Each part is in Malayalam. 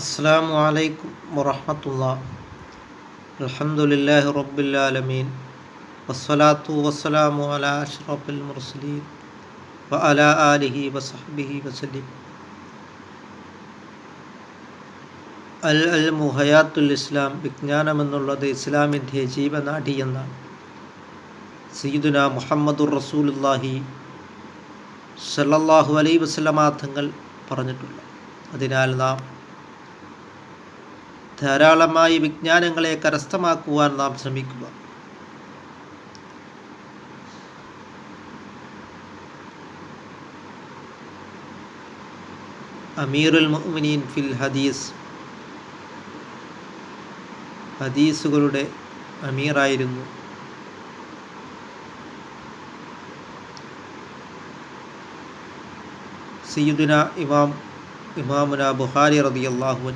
അസ്സാം വലൈക്കും വറഹമത്തുള്ള. അലഹമുല്ലാഹി റബ്ബുലാലമീൻ വസ്സലാത്തു വസ്സലാമു അല അഷ്റഫുൽ മുർസലീൻ. വ അല ആലിഹി വസഹബിഹി വസലിം അൽ അൽ മുഹയാത്തുൽ ഇസ്ലാം വിജ്ഞാനമെന്നുള്ളത് ഇസ്ലാമിന്റെ ജീവനാഠി എന്നാണ്. സയ്യിദുന മുഹമ്മദുർ റസൂലുല്ലാഹി സല്ലല്ലാഹു അലൈ വസ്ലമാ തങ്ങൾ പറഞ്ഞിട്ടുണ്ട്. അതിനാൽ നാം ധാരാളമായി വിജ്ഞാനങ്ങളെ കരസ്ഥമാക്കുവാൻ നാം ശ്രമിക്കുക. അമീറുൽ മുഅ്മിനീൻ ഫിൽ ഹദീസ്. ഹദീസുകളുടെ അമീറായിരുന്നു. സയ്യിദുന ഇമാം ഇമാമുന ബുഹാരി റളിയല്ലാഹു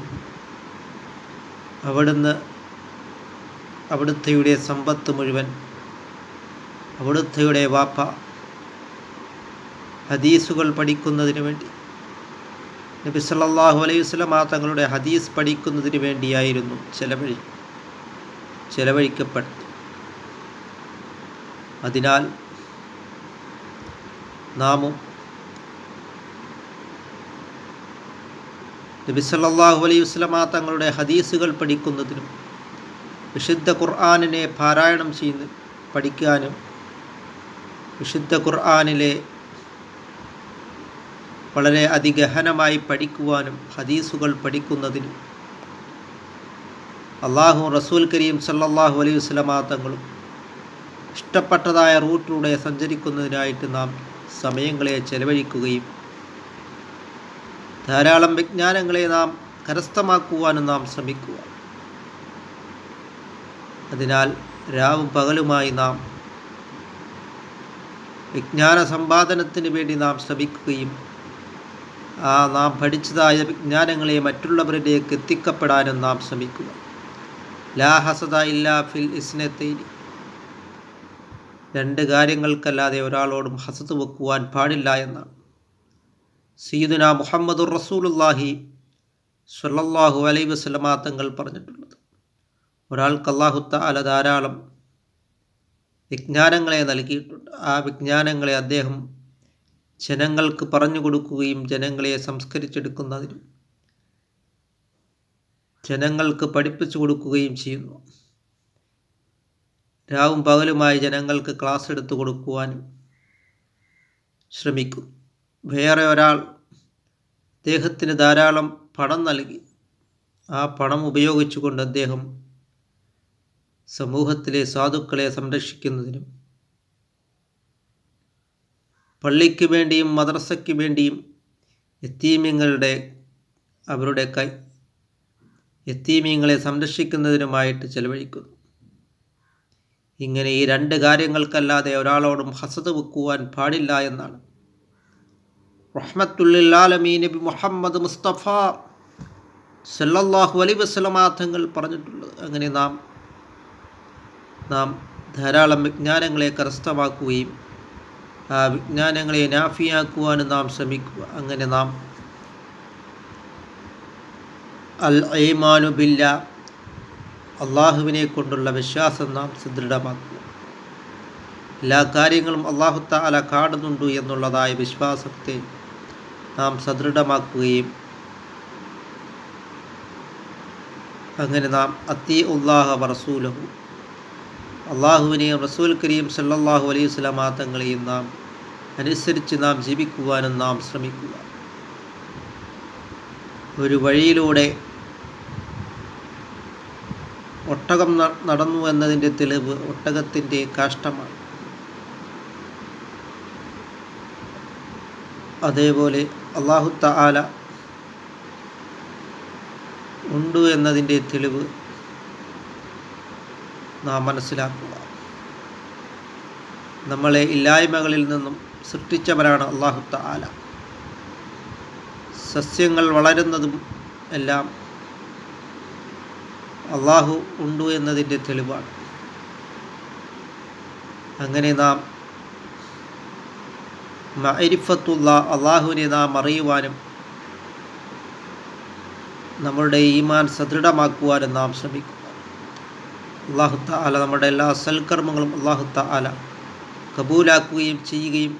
അവിടുന്ന് അവിടുത്തെയുടെ സമ്പത്ത് മുഴുവൻ അവിടുത്തെയുടെ വാപ്പ ഹദീസുകൾ പഠിക്കുന്നതിന് വേണ്ടി നബി സല്ലല്ലാഹു അലൈഹി വസല്ലം തങ്ങളുടെ ഹദീസ് പഠിക്കുന്നതിന് വേണ്ടിയായിരുന്നു ചെലവഴി ചെലവഴിക്കപ്പെട്ടത്. അതിനാൽ നാമും നബി സല്ലല്ലാഹു അലൈഹി വസല്ലമ തങ്ങളുടെ ഹദീസുകൾ പഠിക്കുന്നതിനും വിശുദ്ധ ഖുർആാനിനെ പാരായണം ചെയ്യുന്ന പഠിക്കാനും വിശുദ്ധ ഖുർആാനിലെ വളരെ അതിഗഹനമായി പഠിക്കുവാനും ഹദീസുകൾ പഠിക്കുന്നതിനും അള്ളാഹു റസൂൽ കരീം സല്ലല്ലാഹു അലൈഹി വസല്ലമ തങ്ങളും ഇഷ്ടപ്പെട്ടതായ റൂട്ടിലൂടെ സഞ്ചരിക്കുന്നതിനായിട്ട് നാം സമയങ്ങളെ ചെലവഴിക്കുകയും ധാരാളം വിജ്ഞാനങ്ങളെ നാം കരസ്ഥമാക്കുവാനും നാം ശ്രമിക്കുക അതിനാൽ രാവും പകലുമായി നാം വിജ്ഞാന സമ്പാദനത്തിന് വേണ്ടി നാം ശ്രമിക്കുകയും ആ നാം പഠിച്ചതായ വിജ്ഞാനങ്ങളെ മറ്റുള്ളവരിലേക്ക് എത്തിക്കപ്പെടാനും നാം ശ്രമിക്കുക. ലാ ഹസദ ഇല്ലാ ഫിൽ ഇസ്നത്തൈനി രണ്ട് കാര്യങ്ങൾക്കല്ലാതെ ഒരാളോടും ഹസത്ത് വെക്കുവാൻ പാടില്ല എന്നാണ്. സീദുന മുഹമ്മദുർ റസൂലുല്ലാഹി സ്വല്ലല്ലാഹു അലൈ വസ്ലമാ തങ്ങൾ പറഞ്ഞിട്ടുള്ളത്. ഒരാൾക്ക് അള്ളാഹുത്ത അല ധാരാളം വിജ്ഞാനങ്ങളെ നൽകിയിട്ടുണ്ട്. ആ വിജ്ഞാനങ്ങളെ അദ്ദേഹം ജനങ്ങൾക്ക് പറഞ്ഞു കൊടുക്കുകയും ജനങ്ങളെ സംസ്കരിച്ചെടുക്കുന്നതിനും ജനങ്ങൾക്ക് പഠിപ്പിച്ചു കൊടുക്കുകയും ചെയ്യുന്നു. രാവും പകലുമായി ജനങ്ങൾക്ക് ക്ലാസ് എടുത്തു കൊടുക്കുവാനും ശ്രമിക്കും വേറെ ഒരാൾ അദ്ദേഹത്തിന് ധാരാളം പണം നൽകി. ആ പണം ഉപയോഗിച്ചുകൊണ്ട് അദ്ദേഹം സമൂഹത്തിലെ സാധുക്കളെ സംരക്ഷിക്കുന്നതിനും പള്ളിക്ക് വേണ്ടിയും മദ്രസയ്ക്ക് വേണ്ടിയും എത്തീമ്യങ്ങളുടെ അവരുടെ കൈ എത്തീമ്യങ്ങളെ സംരക്ഷിക്കുന്നതിനുമായിട്ട് ചെലവഴിക്കുന്നു. ഇങ്ങനെ ഈ രണ്ട് കാര്യങ്ങൾക്കല്ലാതെ ഒരാളോടും ഹസത് വെക്കുവാൻ പാടില്ല എന്നാണ് റഹ്മത്തുല്ലാലമീ നബി മുഹമ്മദ് മുസ്തഫ സല്ലാഹു അലൈ വസ്ലമാ തങ്ങൾ പറഞ്ഞിട്ടുള്ളത്. അങ്ങനെ നാം നാം ധാരാളം വിജ്ഞാനങ്ങളെ കരസ്ഥമാക്കുകയും ആ വിജ്ഞാനങ്ങളെ നാഫിയാക്കുവാനും നാം ശ്രമിക്കുക. അങ്ങനെ നാം അൽ ഐമാനു ബില്ല അള്ളാഹുവിനെ കൊണ്ടുള്ള വിശ്വാസം നാം സുദൃഢമാക്കുക. എല്ലാ കാര്യങ്ങളും അള്ളാഹു താല കാണുന്നുണ്ട് എന്നുള്ളതായ വിശ്വാസത്തെ നാം സദൃഢമാക്കുകയും അങ്ങനെ നാം അത്തി ഉള്ളാഹ റസൂലഹു അള്ളാഹുവിനെയും റസൂൽ കരീം സല്ലാഹു അലൈഹി സ്വലാമാ തങ്ങളെയും നാം അനുസരിച്ച് നാം ജീവിക്കുവാനും നാം ശ്രമിക്കുക. ഒരു വഴിയിലൂടെ ഒട്ടകം നടന്നു എന്നതിന്റെ തെളിവ് ഒട്ടകത്തിന്റെ കാഷ്ടമാണ്. അതേപോലെ അള്ളാഹു തആല ഉണ്ട് എന്നതിന്റെ തെളിവ് നാം മനസ്സിലാക്കുക. നമ്മളെ ഇല്ലായ്മകളിൽ നിന്നും സൃഷ്ടിച്ചവരാണ് അള്ളാഹു തആല. സസ്യങ്ങൾ വളരുന്നതും എല്ലാം അള്ളാഹു ഉണ്ട് എന്നതിന്റെ തെളിവാണ്. അങ്ങനെ നാം മഅരിഫത്തുള്ള അള്ളാഹുവിനെ നാം അറിയുവാനും നമ്മളുടെ ഈമാൻ സദൃഢമാക്കുവാനും നാം ശ്രമിക്കുക അള്ളാഹു താല നമ്മുടെ എല്ലാ സൽക്കർമ്മങ്ങളും അള്ളാഹു താല കബൂലാക്കുകയും ചെയ്യുകയും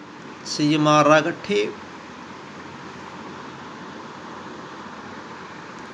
ചെയ്യുമാറാകട്ടെ.